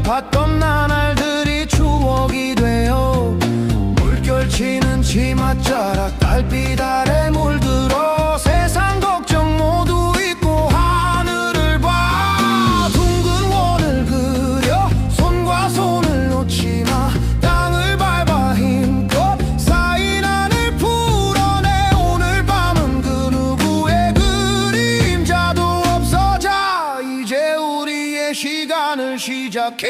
밟았던 나날들이 추억이 되어 물결치는 치맛자락 달빛 아래 물들 시간을 시작해